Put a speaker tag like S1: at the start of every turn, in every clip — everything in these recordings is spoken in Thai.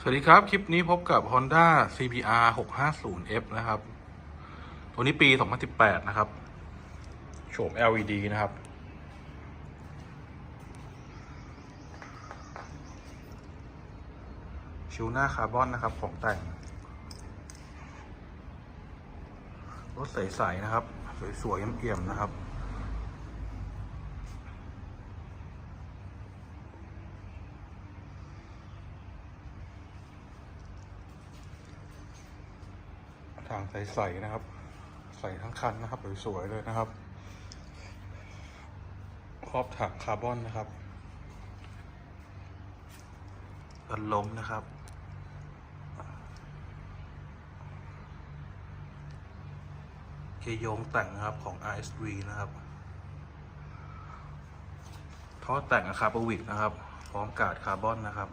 S1: สวัสดีครับ คลิปนี้พบกับ Honda CBR 650F นะครับ ตัวนี้ปี 2018 นะครับ โฉม LED นะครับ ชิวหน้าคาร์บอนนะครับ ของแต่ง รถใส ๆ นะครับ สวย ๆเอี่ยมๆนะครับ ทางใสๆนะครับ ใส่ทั้งคันนะครับสวยๆเลยนะครับ ครอบถักคาร์บอนนะครับกันล้มนะครับเคโยงแต่งนะครับของ RSV นะครับท่อแต่งอะคาร์บวิกนะครับ พร้อมกาดคาร์บอนนะครับ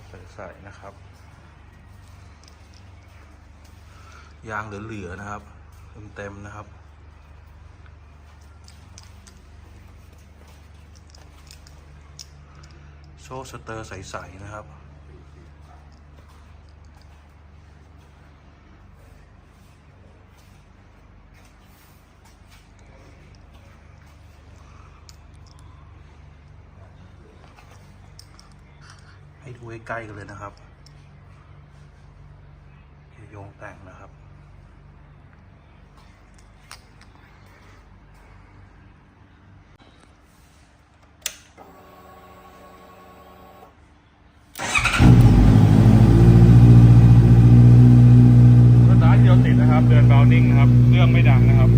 S1: ถใสๆนะครับ ยางเหลือๆนะครับ เต็มๆนะครับโซ่สเตอร์ใสๆนะครับ ให้ดูใกล้ๆกันเลยนะครับโยงแต่งนะครับสตาร์ทเดียวติดนะครับ เดินเบลนิ่งนะครับ เครื่องไม่ดังนะครับ